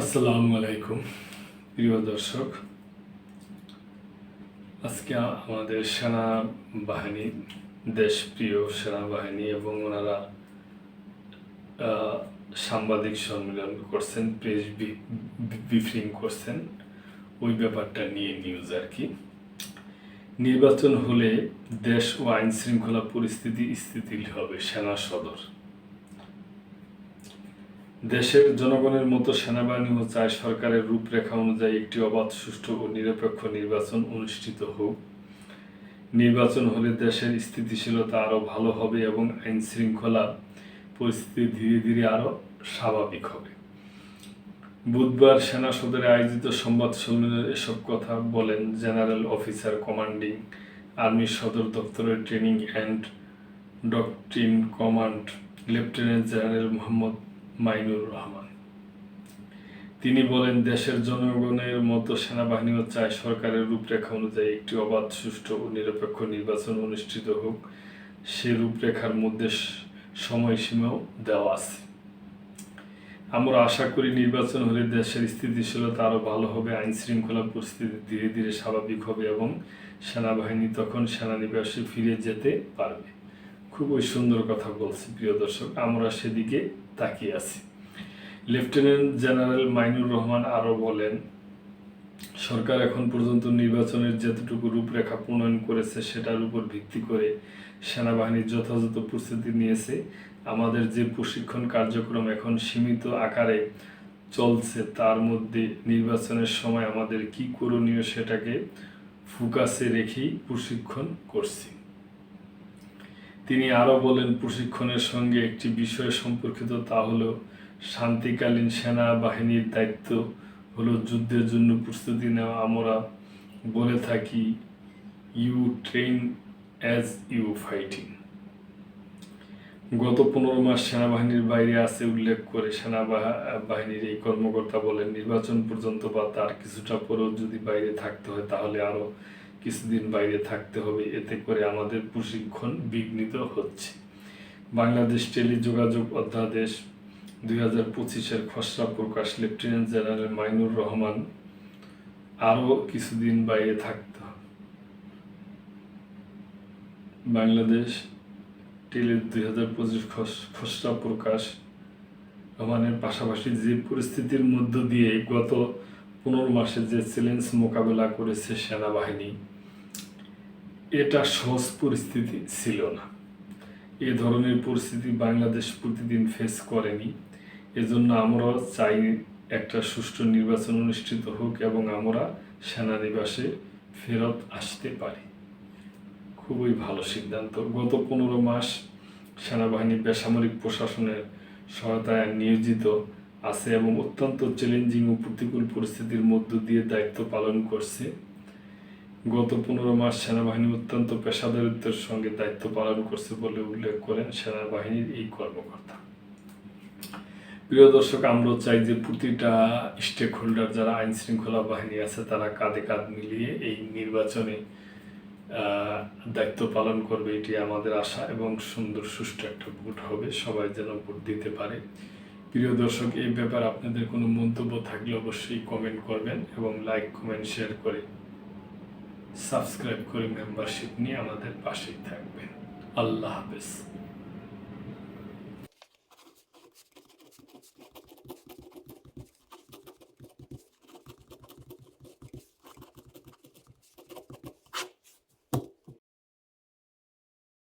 আসসালামু আলাইকুম, প্রিয় দর্শক। আজকে আমাদের সেনাবাহিনী, দেশপ্রিয় সেনাবাহিনী এবং ওনারা সাংবাদিক সম্মেলন করছেন, প্রেস ব্রিফিং করছেন। ওই ব্যাপারটা নিয়ে নিউজ আর কি। নির্বাচন হলে দেশ ও আইন শৃঙ্খলা পরিস্থিতি স্থিতিশীল হবে, সেনা সদর। দেশের জনগণের মতো সেনাবাহিনীও চায় সরকারের রূপরেখা অনুযায়ী একটি অবাধ, সুষ্ঠু ও নিরপেক্ষ নির্বাচন অনুষ্ঠিত হোক। নির্বাচন হলে দেশের স্থিতিশীলতা আরও ভালো হবে এবং আইন শৃঙ্খলা পরিস্থিতি ধীরে ধীরে আরও স্বাভাবিক হবে। বুধবার সেনা সদরে আয়োজিত সংবাদ সম্মেলনে এসব কথা বলেন জেনারেল অফিসার কমান্ডিং আর্মি সদর দপ্তরের training and doctrine command lieutenant general Mohammad Mainur Rahman. তিনি বলেন, দেশের জনগণের মতো সেনাবাহিনীও চায় সরকারের রূপরেখা অনুযায়ী একটি অবাধ, সুষ্ঠু ও নিরপেক্ষ নির্বাচন অনুষ্ঠিত হোক। সে রূপরেখার মধ্যে সময়সীমাও দেওয়া আছে। আমরা আশা করি নির্বাচন হলে দেশের স্থিতিশীলতা আরও ভালো হবে আইন শৃঙ্খলা পরিস্থিতি ধীরে ধীরে স্বাভাবিক হবে এবং সেনাবাহিনী তখন সেনানিবাসে ফিরে যেতে পারবে। খুবই সুন্দর কথা বলছি, প্রিয় দর্শক। আমরা সেদিকে তাকিয়ে আছি। লেফটেন্যান্ট জেনারেল মাইনুর রহমান আরও বলেন, সরকার এখন পর্যন্ত নির্বাচনের যতটুকু রূপরেখা প্রণয়ন করেছে, সেটার উপর ভিত্তি করে সেনাবাহিনী যথাযথ প্রস্তুতি নিয়েছে। আমাদের যে প্রশিক্ষণ কার্যক্রম এখন সীমিত আকারে চলছে, তার মধ্যে নির্বাচনের সময় আমাদের কি করণীয় সেটাকে ফোকাসে রেখেই প্রশিক্ষণ করছি। তিনি আরও বলেন, প্রশিক্ষণের সঙ্গে একটি বিষয় সম্পর্কিত, তা হলো শান্তিকালীন সেনাবাহিনীর দায়িত্ব হলো যুদ্ধের জন্য প্রস্তুতি নেওয়া। আমরা বলে থাকি you train as you fighting গত পনেরো মাস সেনাবাহিনীর বাইরে আছে উল্লেখ করে সেনাবাহিনীর এই কর্মকর্তা বলেন, নির্বাচন পর্যন্ত বা তার কিছুটা পরেও যদি বাইরে থাকতে হয়, তাহলে আরও কিছুদিন বাইরে থাকতে হবে, এতে করে আমাদের প্রশিক্ষণ বিঘ্নিত হচ্ছে। বাংলাদেশ টেলিযোগাযোগ অধ্যাদেশ দুই হাজার পঁচিশের খসড়া প্রকাশ, লেফটেন্যান্ট জেনারেল মাইনুর রহমান, আরও কিছুদিন বাইরে থাকতে বাংলাদেশ টেলি দুই হাজার পঁচিশ খসড়া প্রকাশ রহমানের পাশাপাশি যে পরিস্থিতির মধ্য দিয়ে গত পনেরো মাসে যে চ্যালেঞ্জ মোকাবেলা করেছে সেনাবাহিনী এটা সহজ পরিস্থিতি ছিল না। এ ধরনের পরিস্থিতি বাংলাদেশ প্রতিদিন ফেস করেনি। এজন্য আমরাও চাই একটা সুষ্ঠু নির্বাচন অনুষ্ঠিত হোক এবং আমরা সেনানিবাসে ফেরত আসতে পারি। খুবই ভালো সিদ্ধান্ত। গত পনেরো মাস সেনাবাহিনী বেসামরিক প্রশাসনের সহায়তায় নিয়োজিত আছে এবং অত্যন্ত চ্যালেঞ্জিং ও প্রতিকূল পরিস্থিতির মধ্য দিয়ে দায়িত্ব পালন করছে। গত পনেরো মাস সেনাবাহিনী অত্যন্ত পেশাদারিত্বের সঙ্গে দায়িত্ব পালন করছে বলে উল্লেখ করেন সেনাবাহিনীর এই কর্মকর্তা। প্রিয় দর্শক আমরা চাই যে প্রতিটা স্টেক হোল্ডার যারা আইন শৃঙ্খলা বাহিনী আছে, তারা কাঁধে কাঁধ মিলিয়ে এই নির্বাচনে দায়িত্ব পালন করবে, এটি আমাদের আশা এবং সুন্দর, সুষ্ঠু একটা ভোট হবে, সবাই যেন ভোট দিতে পারে। প্রিয় দর্শক, এই ব্যাপারে আপনাদের কোনো মন্তব্য থাকলে অবশ্যই কমেন্ট করবেন এবং লাইক কমেন্ট শেয়ার করে সাবস্ক্রাইব করে মেম্বারশিপ নিয়ে আমাদের পাশেই থাকবেন। আল্লাহ হাফেজ।